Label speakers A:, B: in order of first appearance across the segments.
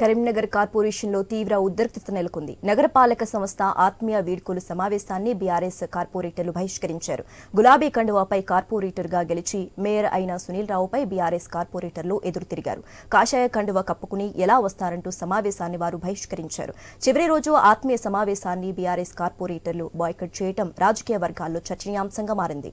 A: కరీంనగర్ కార్పొరేషన్లో తీవ్ర ఉద్రిక్తత నెలకొంది. నగరపాలక సంస్థ ఆత్మీయ వీడ్కోలు సమావేశాన్ని బీఆర్ఎస్ కార్పొరేటర్లు బహిష్కరించారు. గులాబీ కండువాపై కార్పొరేటర్గా గెలిచి మేయర్ అయిన సునీల్ రావుపై బీఆర్ఎస్ కార్పొరేటర్లు ఎదురుతిరిగారు కాషాయ కండువ కప్పుకుని ఎలా వస్తారంటూ సమావేశాన్ని వారు బహిష్కరించారు. చివరి రోజు ఆత్మీయ సమావేశాన్ని బీఆర్ఎస్ కార్పొరేటర్లు బాయ్కట్ చేయటం రాజకీయ వర్గాల్లో చర్చనీయాంశంగా మారింది.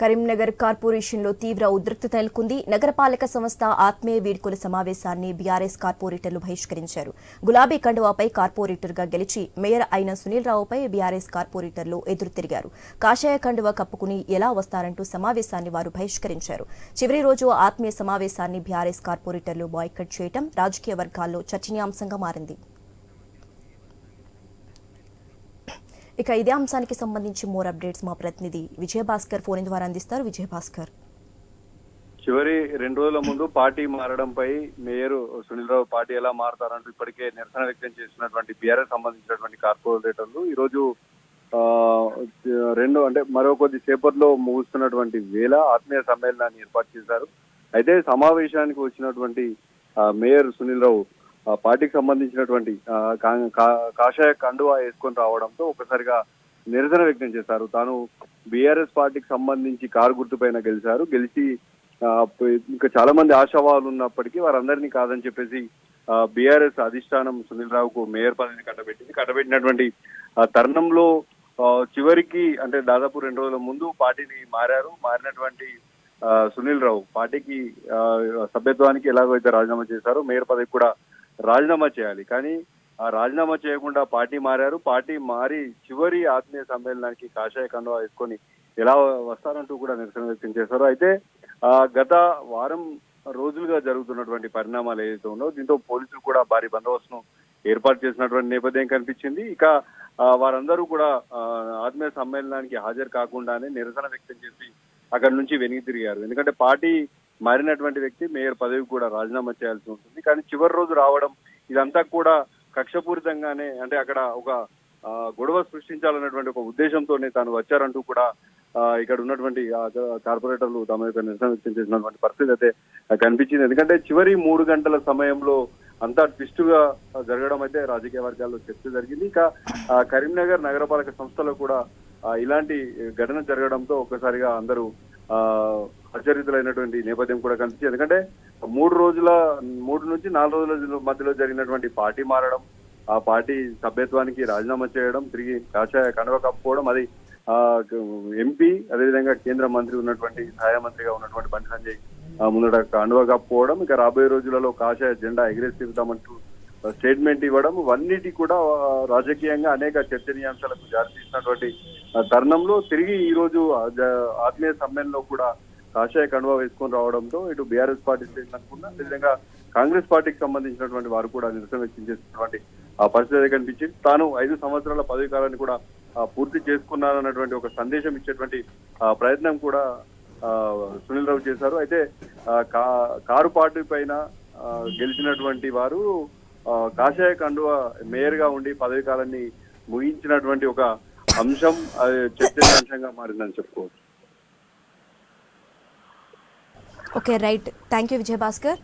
A: కరీంనగర్ కార్పొరేషన్లో తీవ్ర ఉద్రిక్తత నెలకొంది. నగరపాలక సంస్థ ఆత్మీయ వేడుకల సమావేశాన్ని బీఆర్ఎస్ కార్పొరేటర్లు బహిష్కరించారు. గులాబీ కండువాపై కార్పొరేటర్గా గెలిచి మేయర్ అయిన సునీల్ రావుపై బీఆర్ఎస్ కార్పొరేటర్లు ఎదురుతిరిగారు కాషాయ కండువ కప్పుకుని ఎలా వస్తారంటూ సమావేశాన్ని వారు బహిష్కరించారు. చివరి రోజు ఆత్మీయ సమావేశాన్ని బీఆర్ఎస్ కార్పొరేటర్లు బాయ్కట్ చేయటం రాజకీయ వర్గాల్లో చర్చనీయాంశంగా మారింది. ఇక ఇదే అంశానికి సంబంధించి మోర్ అప్డేట్స్ మా ప్రతినిధి విజయభాస్కర్ ఫోన్ ద్వారా అందిస్తారు. విజయభాస్కర్.
B: చివరి రెండు రోజుల ముందు పార్టీ మారడంపై మేయర్ సునీల్ రావు పార్టీ ఎలా మారతారంటూ ఇప్పటికే నిరసన వ్యక్తం చేసినటువంటి బీఆర్ఎస్ సంబంధించినటువంటి కార్పొరేటర్లు ఈ రోజు ఆ, రెండు అంటే మరో కొద్ది సేపట్లో ముగుస్తున్నటువంటి వేళ ఆత్మీయ సమ్మేళనాన్ని ఏర్పాటు చేశారు. అయితే సమావేశానికి వచ్చినటువంటి మేయర్ సునీల్ రావు పార్టీకి సంబంధించినటువంటి కా- కాషాయ కండువా వేసుకొని రావడంతో ఒకసారిగా నిరసన వ్యక్తం చేశారు. తాను బీఆర్ఎస్ పార్టీకి సంబంధించి కారు గుర్తుపైన గెలిచారు. గెలిచి ఇంకా చాలా మంది ఆశావాలు ఉన్నప్పటికీ వారందరినీ కాదని చెప్పేసి బీఆర్ఎస్ అధిష్టానం సునీల్ రావుకు మేయర్ పదవిని కట్టబెట్టింది. కట్టబెట్టినటువంటి తరుణంలో ఆ, చివరికి అంటే దాదాపు రెండు రోజుల ముందు పార్టీని మారారు. మారినటువంటి ఆ, సునీల్ రావు పార్టీకి సభ్యత్వానికి ఎలాగైతే రాజీనామా చేశారో మేయర్ పదవి కూడా రాజీనామా చేయాలి. కానీ ఆ రాజీనామా చేయకుండా పార్టీ మారారు. పార్టీ మారి చివరి ఆత్మీయ సమ్మేళనానికి కాషాయ కండువా వేసుకొని ఎలా వస్తారంటూ కూడా నిరసన వ్యక్తం చేశారు. అయితే ఆ గత వారం రోజులుగా జరుగుతున్నటువంటి పరిణామాలు ఏదైతే ఉన్నో దీంతో పోలీసులు కూడా భారీ బందోబస్తును ఏర్పాటు చేసినటువంటి నేపథ్యం కనిపించింది. ఇక వారందరూ కూడా ఆత్మీయ సమ్మేళనానికి హాజరు కాకుండానే నిరసన వ్యక్తం చేసి అక్కడి నుంచి వెనక్కి తిరిగారు. ఎందుకంటే పార్టీ మారినటువంటి వ్యక్తి మేయర్ పదవికి కూడా రాజీనామా చేయాల్సి ఉంటుంది. కానీ చివరి రోజు రావడం ఇదంతా కూడా కక్షపూరితంగానే అంటే అక్కడ ఒక గొడవ సృష్టించాలన్నటువంటి ఒక ఉద్దేశంతోనే తాను వచ్చారంటూ కూడా ఇక్కడ ఉన్నటువంటి కార్పొరేటర్లు తమ యొక్క నిరసన వ్యక్తం చేసినటువంటి పరిస్థితి అయితే కనిపించింది. ఎందుకంటే చివరి మూడు గంటల సమయంలో అంతా ట్విస్ట్గా జరగడం అయితే రాజకీయ వర్గాల్లో చర్చ జరిగింది. ఇంకా కరీంనగర్ నగరపాలక సంస్థలో కూడా ఇలాంటి ఘటన జరగడంతో ఒక్కసారిగా అందరూ ఆ నేపథ్యం కూడా కనిపించింది. ఎందుకంటే మూడు రోజుల మూడు నుంచి నాలుగు రోజుల మధ్యలో జరిగినటువంటి పార్టీ మారడం ఆ పార్టీ సభ్యత్వానికి రాజీనామా చేయడం తిరిగి కాషాయ కండవ కప్పుకోవడం అది ఆ ఎంపీ అదేవిధంగా కేంద్ర మంత్రి ఉన్నటువంటి సహాయ మంత్రిగా ఉన్నటువంటి బండి సంజయ్ ఆ, ముందట కండువ కప్పుకోవడం ఇక రాబోయే రోజులలో కాషాయ జెండా ఎగిరేసి తిరుగుతామంటూ స్టేట్మెంట్ ఇవ్వడం ఇవన్నిటి కూడా రాజకీయంగా అనేక చర్చనీయాంశాలకు జారీ తీసినటువంటి తరుణంలో తిరిగి ఈ రోజు ఆత్మీయ సమ్మేళనంలో కూడా కాషాయ కండువా వేసుకొని రావడంతో ఇటు బీఆర్ఎస్ పార్టీ స్టేషన్ అనుకున్నా అదేవిధంగా కాంగ్రెస్ పార్టీకి సంబంధించినటువంటి వారు కూడా నిరసన వ్యక్తం చేసినటువంటి ఆ పరిస్థితి కనిపించింది. తాను ఐదు సంవత్సరాల పదవి కాలాన్ని కూడా పూర్తి చేసుకున్నానన్నటువంటి ఒక సందేశం ఇచ్చేటువంటి ఆ, ప్రయత్నం కూడా సునీల్ రావు చేశారు. అయితే కా- కారు పార్టీ పైన గెలిచినటువంటి వారు కాషాయ కండువ మేయర్గా ఉండి పదవి కాలాన్ని ముగించినటువంటి ఒక అంశం అది చర్చనీయాంశంగా మారిందని చెప్పుకోవచ్చు.
A: okay right thank you Vijayabhaskar